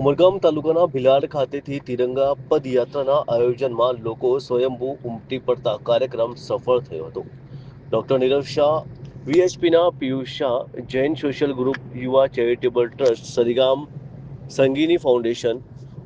ઉમરગામ તાલુકાના ભિલાડ ખાતેથી તિરંગા પદયાત્રાના આયોજનમાં લોકો સ્વયંભૂ ઉમટી પડતા કાર્યક્રમ સફળ થયો હતો. Doctor Nirav Shah, વીએચપીના Piyush Shah, Jain social group, Yuva charitable trust, Sarigam Sangini foundation,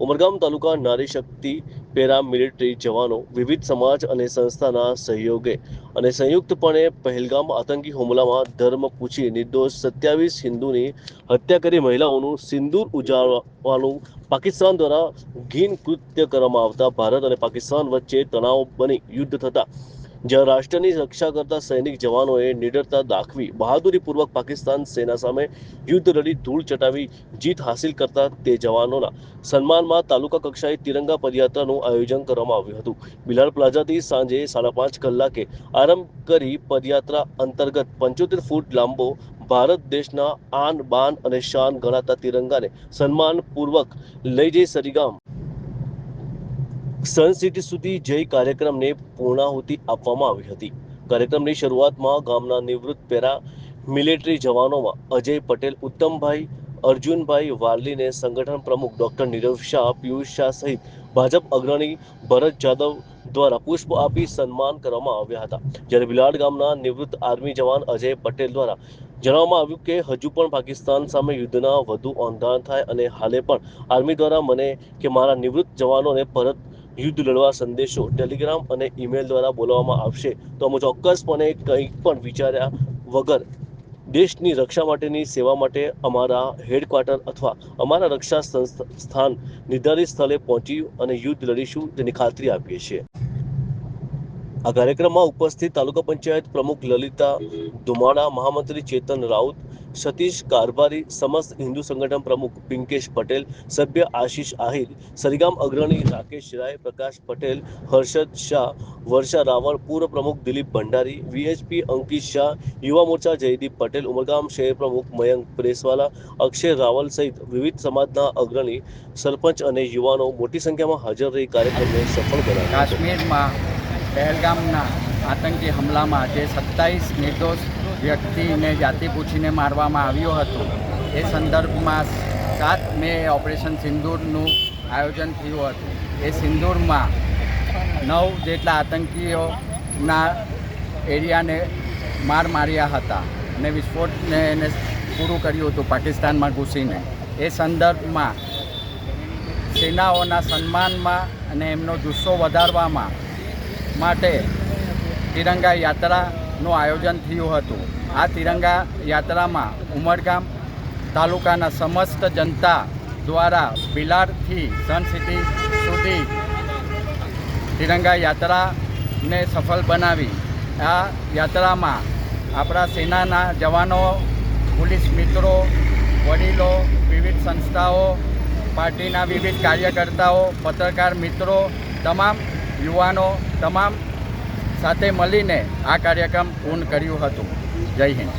Umargam taluka Nari Shakti para military જવાનો વિવિધ સમાજ અને સંસ્થાના સહયોગે અને સંયુક્તપણે પહેલગામ આતંકી હુમલામાં ધર્મ પૂછી નિર્દોષ સત્યાવીસ હિન્દુની હત્યા કરી મહિલાઓનું સિંદૂર ઉજાડવાનું પાકિસ્તાન દ્વારા ઘીન કૃત્ય કરવામાં આવતા ભારત અને પાકિસ્તાન વચ્ચે તણાવ બની યુદ્ધ થતા જ્યાં રાષ્ટ્રની રક્ષા કરતા સૈનિક જવાનોએ નિડરતા દાખવી, બહાદુરીપૂર્વક પાકિસ્તાન સેના સામે યુદ્ધ લડી ધૂળ ચટાવી જીત હાંસિલ કરતા તે જવાનોના સન્માનમાં તાલુકા કક્ષાએ તિરંગા પદયાત્રાનું આયોજન કરવામાં આવ્યું હતું. બિલાડ પ્લાઝાથી સાંજે સાડા પાંચ કલાકે આરંભ કરી પદયાત્રા અંતર્ગત પંચોતેર ફૂટ લાંબો ભારત દેશના આન બાન અને શાન ગણાતા તિરંગાને સન્માનપૂર્વક લઈ જઈ સરીગામ સન સિટી સુધી જઈ કાર્યક્રમને પૂર્ણાહુતિ આપવામાં આવી હતી. કાર્યક્રમની શરૂઆતમાં ગામના નિવૃત્ત પેરા મિલિટરી જવાનોમાં અજય પટેલ, ઉત્તમભાઈ, અર્જુનભાઈ વાર્લીને સંગઠન પ્રમુખ ડોક્ટર નીરવ શાહ, પિયુષ શાહ સહિત ભાજપ અગ્રણી ભરત જાદવ દ્વારા પુષ્પ આપી સન્માન કરવામાં આવ્યા હતા. જ્યારે બિલાડ ગામના નિવૃત્ત આર્મી જવાન અજય પટેલ દ્વારા જણાવવામાં આવ્યું કે, હજુ પણ પાકિસ્તાન સામે યુદ્ધના વધુ ઓંધાણ થાય અને હાલે પણ આર્મી દ્વારા મને કે મારા નિવૃત્ત જવાનોને પરત યુદ્ધ લડવા સંદેશો ટેલિગ્રામ અને ઈમેલ દ્વારા બોલાવવામાં આવશે. તો અમે ચોક્કસપણે કંઈ પણ વિચાર્યા વગર દેશની રક્ષા માટેની સેવા માટે અમારા હેડક્વાર્ટર અથવા અમારા રક્ષા સ્થાન નિર્ધારિત સ્થળે પહોંચી અને યુદ્ધ લડીશું તેની ખાતરી આપીએ છીએ. આ કાર્યક્રમમાં ઉપસ્થિત તાલુકા પંચાયત પ્રમુખ લલિતા ધુમાડા, મહામંત્રી ચેતન રાઉત સતીશ કારભારી સમસ્ત હિન્દુ સંગઠન પ્રમુખ પિંકેશ પટેલ, સભ્ય આશીષ આહિર, સરિગામ અગ્રણી રાકેશ રાય, પ્રકાશ પટેલ, હર્ષદ શાહ, વર્ષા રાવળ, પૂર્વ પ્રમુખ દિલીપ ભંડારી, વીએચપી અંકિત શાહ, યુવા મોરચા જયદીપ પટેલ, ઉમરગામ શહેર પ્રમુખ મયંક પ્રેસવાલા, અક્ષય રાવલ સહિત વિવિધ સમાજના અગ્રણી, સરપંચ અને યુવાનો મોટી સંખ્યામાં હાજર રહી કાર્યક્રમને સફળ હતો. કાશ્મીરમાં પહેલગામના આતંકી હુમલામાં જે સત્તાવીસ નિર્દોષ વ્યક્તિને જાતિ પૂછીને મારવામાં આવ્યો હતો. એ સંદર્ભમાં સાત મે ઓપરેશન સિંદૂરનું આયોજન થયું હતું. એ સિંદૂરમાં નવ જેટલા આતંકીઓના એરિયાને માર માર્યા હતા અને વિસ્ફોટને એને પૂરું કર્યું હતું પાકિસ્તાનમાં ઘૂસીને. એ સંદર્ભમાં સેનાઓના સન્માનમાં અને એમનો જુસ્સો વધારવામાં માટે તિરંગા યાત્રાનું આયોજન થયું હતું. આ તિરંગા યાત્રામાં ઉમરગામ તાલુકાના સમસ્ત જનતા દ્વારા બિલારથી સન સિટી સુધી તિરંગા યાત્રાને સફળ બનાવી. આ યાત્રામાં આપણા સેનાના જવાનો, પોલીસ મિત્રો, વડીલો, વિવિધ સંસ્થાઓ, પાર્ટીના વિવિધ કાર્યકર્તાઓ, પત્રકાર મિત્રો, તમામ યુવાનો, તમામ સાથે મળીને આ કાર્યક્રમ પૂર્ણ કર્યું હતું. જય હિન્દ.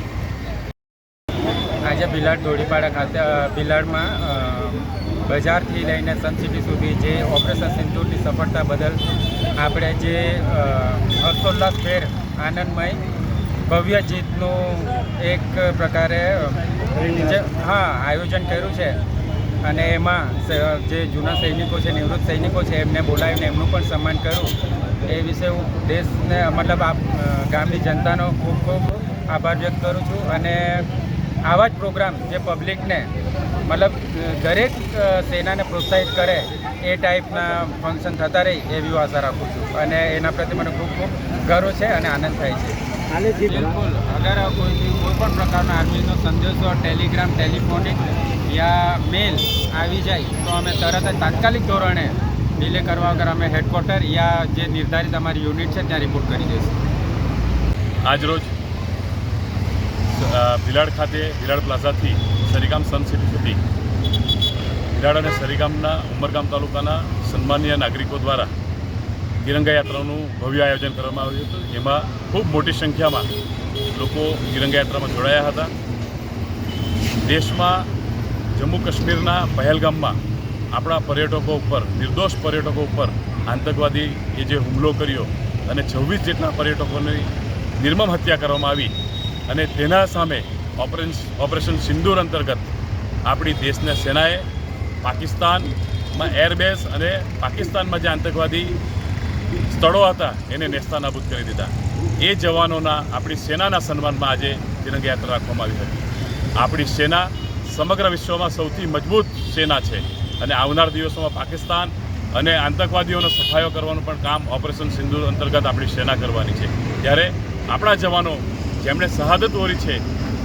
આજે બિલાડ ધોળીપાડા ખાતે ભિલાડમાં બજારથી લઈને સન સિટી સુધી જે ઓપરેશન સિંદૂરની સફળતા બદલ આપણે જે હર્ષોલ્લાસભેર આનંદમય, ભવ્ય જીતનું એક પ્રકારે હા, આયોજન કર્યું છે. અને એમાં જે જૂના સૈનિકો છે નિવૃત્ત સૈનિકો છે એમને બોલાવીને એમનું પણ સન્માન કરું. એ વિશે હું દેશને મતલબ આ ગામની જનતાનો ખૂબ ખૂબ આભાર વ્યક્ત કરું છું. અને આવા જ પ્રોગ્રામ જે પબ્લિકને મતલબ દરેક સેનાને પ્રોત્સાહિત કરે એ ટાઈપના ફંક્શન થતા રહે એવી આશા રાખું છું. અને એના પ્રત્યે મને ખૂબ ખૂબ ગર્વ છે અને આનંદ થાય છે. બિલકુલ. અગર કોઈ કોઈ પણ પ્રકારનો આર્મીનો સંદેશો ટેલિગ્રામ ટેલિફોનિક યા મેલ આવી જાય, તો અમે તરત જ તાત્કાલિક ધોરણે ડિલે કરવા વગર અમે હેડક્વાર્ટર યા જે નિર્ધારિત અમારી યુનિટ છે ત્યાં રિપોર્ટ કરી દઈશું. આજરોજ ભિલાડ ખાતે, ભિલાડ પ્લાઝાથી સરીગામ સન સિટી સુધી ભિલાડ અને સરીગામના ઉમરગામ તાલુકાના સન્માનીય નાગરિકો દ્વારા તિરંગા યાત્રાનું ભવ્ય આયોજન કરવામાં આવ્યું હતું. એમાં ખૂબ મોટી સંખ્યામાં લોકો તિરંગા યાત્રામાં જોડાયા હતા. દેશમાં જમ્મુ કાશ્મીરના પહેલગામમાં આપણા પર્યટકો ઉપર, નિર્દોષ પર્યટકો ઉપર આતંકવાદી એ જે હુમલો કર્યો અને છવ્વીસ જેટલા પર્યટકોની નિર્મમ હત્યા કરવામાં આવી અને તેના સામે ઓપરેશન ઓપરેશન સિંદૂર અંતર્ગત આપણી દેશના સેનાએ પાકિસ્તાનમાં એરબેઝ અને પાકિસ્તાનમાં જે આતંકવાદી સ્થળો હતા એને નેસ્તાનાબૂદ કરી દીધા. એ જવાનોના આપણી સેનાના સન્માનમાં આજે તિરંગયાત્રા રાખવામાં આવી હતી. આપણી સેના સમગ્ર વિશ્વમાં સૌથી મજબૂત સેના છે. અને આવનાર દિવસોમાં પાકિસ્તાન અને આતંકવાદીઓનો સફાયો કરવાનું પણ કામ ઓપરેશન સિંધુ અંતર્ગત આપણી સેના કરવાની છે. ત્યારે આપણા જવાનો, જેમણે શહાદત ઓરી છે,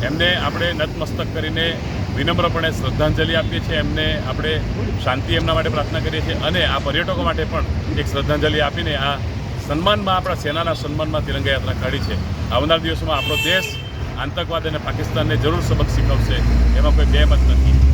એમને આપણે નતમસ્તક કરીને વિનમ્રપણે શ્રદ્ધાંજલિ આપીએ છીએ. એમને આપણે શાંતિ એમના માટે પ્રાર્થના કરીએ છીએ અને આ પર્યટકો માટે પણ એક શ્રદ્ધાંજલિ આપીને આ સન્માનમાં, આપણા સેનાના સન્માનમાં તિરંગા યાત્રા કાઢી છે. આવનાર દિવસોમાં આપણો દેશ આતંકવાદ અને પાકિસ્તાનને જરૂર સબક શીખવશે એમાં કોઈ બે મત નથી.